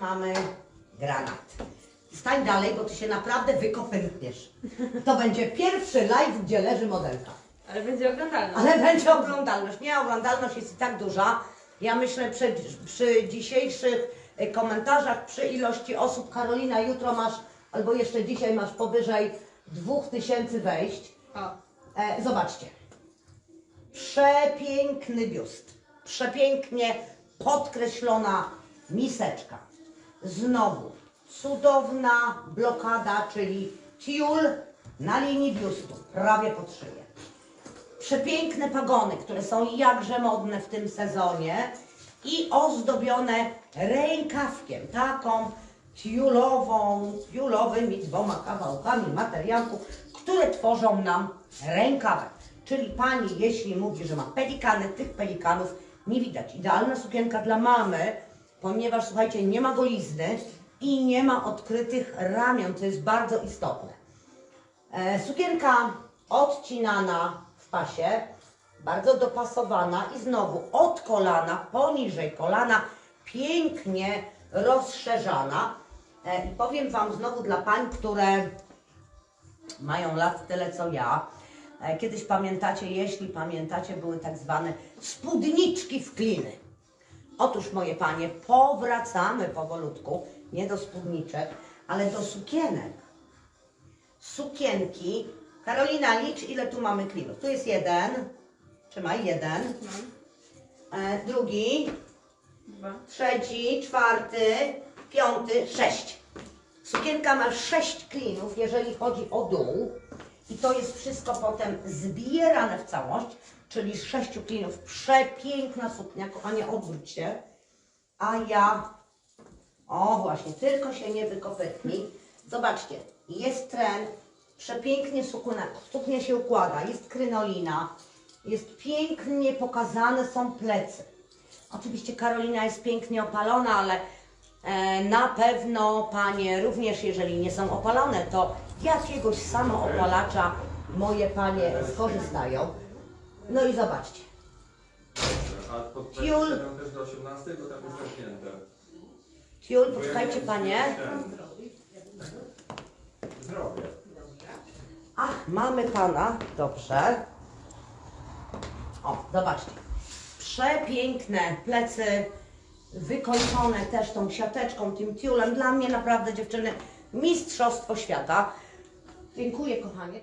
mamy granat. Stań dalej, bo ty się naprawdę wykopętniesz. To będzie pierwszy live, gdzie leży modelka. Ale będzie oglądalna. Ale będzie oglądalność. Nie, oglądalność jest i tak duża. Ja myślę przy, przy dzisiejszych e, komentarzach, przy ilości osób, Karolina, jutro masz, albo jeszcze dzisiaj masz powyżej 2000 wejść. E, zobaczcie. Przepiękny biust. Przepięknie podkreślona miseczka. Znowu cudowna blokada, czyli tiul na linii biustu, prawie pod szyję. Przepiękne pagony, które są jakże modne w tym sezonie i ozdobione rękawkiem, taką tiulową, tiulowymi dwoma kawałkami materiału, które tworzą nam rękawek. Czyli pani, jeśli mówi, że ma pelikany, tych pelikanów nie widać. Idealna sukienka dla mamy, ponieważ słuchajcie, nie ma golizny i nie ma odkrytych ramion, co jest bardzo istotne. E, sukienka odcinana w pasie, bardzo dopasowana i znowu od kolana, poniżej kolana, pięknie rozszerzana. E, I powiem Wam znowu dla pań, które mają lat tyle co ja. E, Kiedyś pamiętacie, jeśli pamiętacie, były tak zwane spódniczki w kliny. Otóż, moje panie, powracamy powolutku, nie do spódniczek, ale do sukienek. Sukienki. Karolina, licz ile tu mamy klinów. Tu jest jeden. Trzymaj, jeden. E, drugi, dwa. trzeci, czwarty, piąty, sześć. Sukienka ma sześć klinów, jeżeli chodzi o dół. I to jest wszystko potem zbierane w całość, czyli z sześciu klinów. Przepiękna suknia, kochanie, odwróć się. A ja, o właśnie, tylko się nie wykopytnij. Zobaczcie, jest tren, przepięknie suknia, suknia się układa, jest krynolina, jest pięknie pokazane są plecy. Oczywiście Karolina jest pięknie opalona, ale e, na pewno panie również, jeżeli nie są opalone, to jakiegoś samoopalacza moje panie skorzystają. No i zobaczcie. A pod Tiul. 27 też do 18, bo tam jest zamknięte. Tiul, poczekajcie nie- panie. Zdrowie. Ach, mamy pana, dobrze. O, zobaczcie. Przepiękne plecy, wykończone też tą siateczką, tym tiulem. Dla mnie naprawdę dziewczyny mistrzostwo świata. Dziękuję kochanie.